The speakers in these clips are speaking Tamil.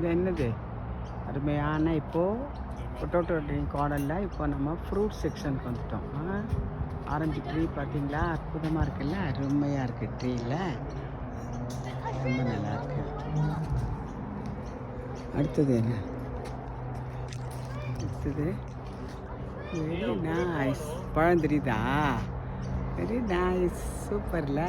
இது என்னது? அருமையான இப்போது பொட்டோட்டோ ட்ரிங்க் கார்டனில் இப்போ நம்ம ஃப்ரூட் செக்ஷனுக்கு வந்துட்டோம். ஆரஞ்சு ட்ரீ பார்த்தீங்களா? அற்புதமாக இருக்குல்ல? அருமையாக இருக்குது ட்ரீயில் ரொம்ப நல்லா இருக்கு. அடுத்தது என்ன? அடுத்தது வெரி நைஸ் பழம் தெரியுதா வெரி நைஸ் சூப்பர்ல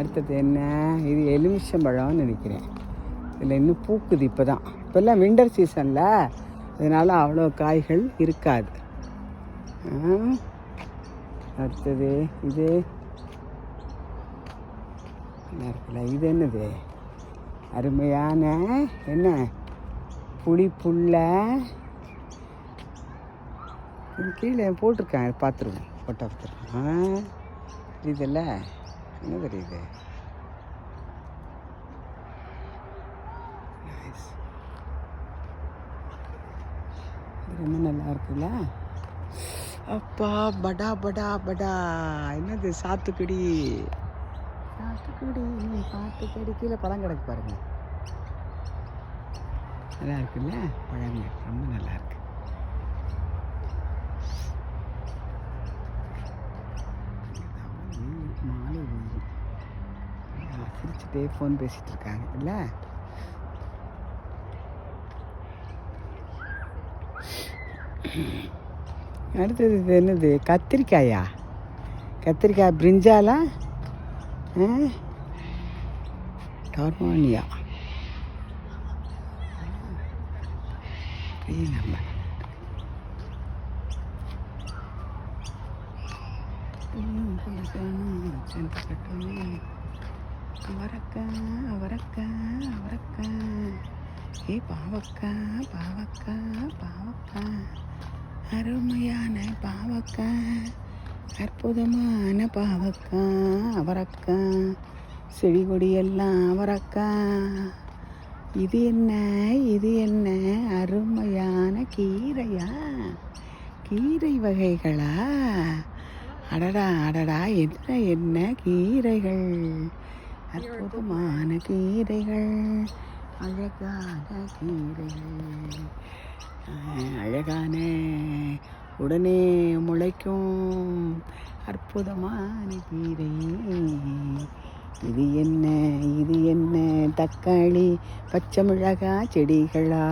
அடுத்தது என்ன? இது எலுமிச்சம்பழம்னு நினைக்கிறேன். இதில் இன்னும் பூக்குது இப்போ தான் இப்போல்லாம் விண்டர் சீசனில் அதனால் அவ்வளோ காய்கள் இருக்காது. ஆ. அடுத்தது இது. இருக்குல்ல இது என்னது? அருமையான என்ன? புளிப்புள்ள இது கீழே போட்டிருக்கேன் பார்த்துருவேன் ஃபோட்டோ போட்டோ பார்த்துருக்கேன் ஆ என்ன தெரியுது? ரொம்ப நல்லா இருக்குல்ல? அப்பா படா படா படா. என்னது சாத்துக்குடி? சாத்துக்குடி சாத்துக்குடி. கீழே பழம் கிடக்கு பாருங்க. நல்லா இருக்குல்ல? பழங்கள் ரொம்ப நல்லா இருக்கு. நல்லா ஃபோன் பேசிகிட்டு இருக்காங்க. இல்லை? அடுத்தது இது என்னது? கத்திரிக்காயா? கத்திரிக்காய் பிரிஞ்சாலா? டார்மானியா நம்ம. அவரக்கா அவரக்கா அவரக்கா. ஏ பாவக்கா பாவக்கா பாவக்கா. அருமையான பாவக்கா. அற்புதமான பாவக்கா அவரக்கா. செடி கொடியெல்லாம் அவரக்கா. இது என்ன இது என்ன? அருமையான கீரையா? கீரை வகைகளா? அடடா அடடா என்ன என்ன கீரைகள்? அற்புதமான கீரைகள் அழகான கீரைகள் அழகான உடனே முளைக்கும் அற்புதமான கீரை இது என்ன இது என்ன தக்காளி பச்சை மிளகா செடிகளா?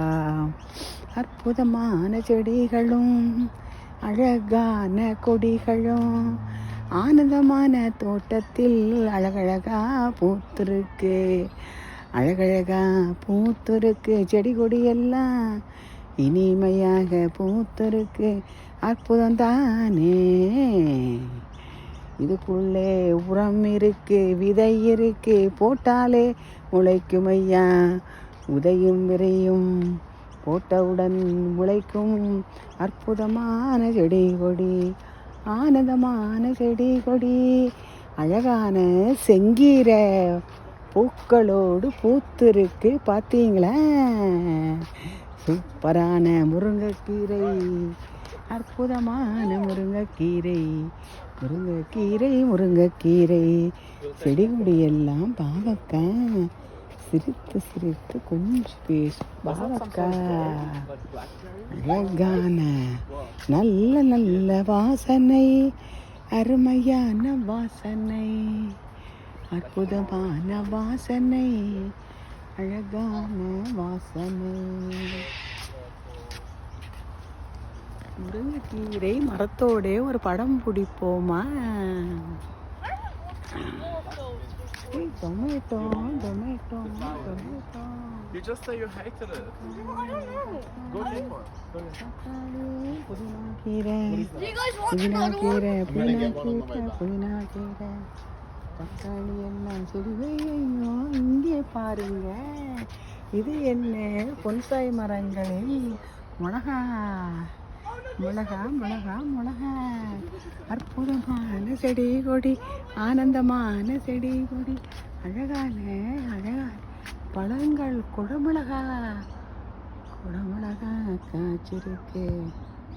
அற்புதமான செடிகளும் அழகான கொடிகளும் ஆனந்தமான தோட்டத்தில் அழகழகா பூத்திருக்கு. அழகழகா பூத்துருக்கு. செடி கொடியெல்லாம் இனிமையாக பூத்துருக்கு. அற்புதம் தானே. இதுக்குள்ளே உரம் இருக்கு விதை இருக்கு. போட்டாலே முளைக்கும் ஐயா. உதையும் விரையும் போட்டவுடன் முளைக்கும் அற்புதமான செடி கொடி. ஆனந்தமான செடி கொடி அழகான செங்கீரை பூக்களோடு பூத்திருக்கு. பார்த்தீங்களா சூப்பரான முருங்கைக்கீரை அற்புதமான முருங்கைக்கீரை முருங்கைக்கீரை முருங்கைக்கீரை. செடி கொடியெல்லாம் பாவக்காய். சிரித்து சிரித்து கொஞ்சம் பேசும் பாவக்காய் அழகான நல்ல நல்ல வாசனை. அருமையான வாசனை. அற்புதமான வாசனை. அழகான வாசனை. முருங்கைக்கீரை மரத்தோடே ஒரு படம் பிடிப்போமா? ஏய், tomato tomato tomato You just say you hated it. Go take one. Go. தக்காளி புதினா கீரை You guys want another one? get one தக்காளி எல்லாம் செடி ஐயோ இங்கே பாருங்க இது என்ன பொன்சாய் மரங்களில் மிளகா மிளகா மிளகா மிளகா அற்புதமான செடி கொடி ஆனந்தமான செடி கொடி. அழகான அழகான பழங்கள் குடமிளகா குடமிளகா காய்ச்சிருக்கு.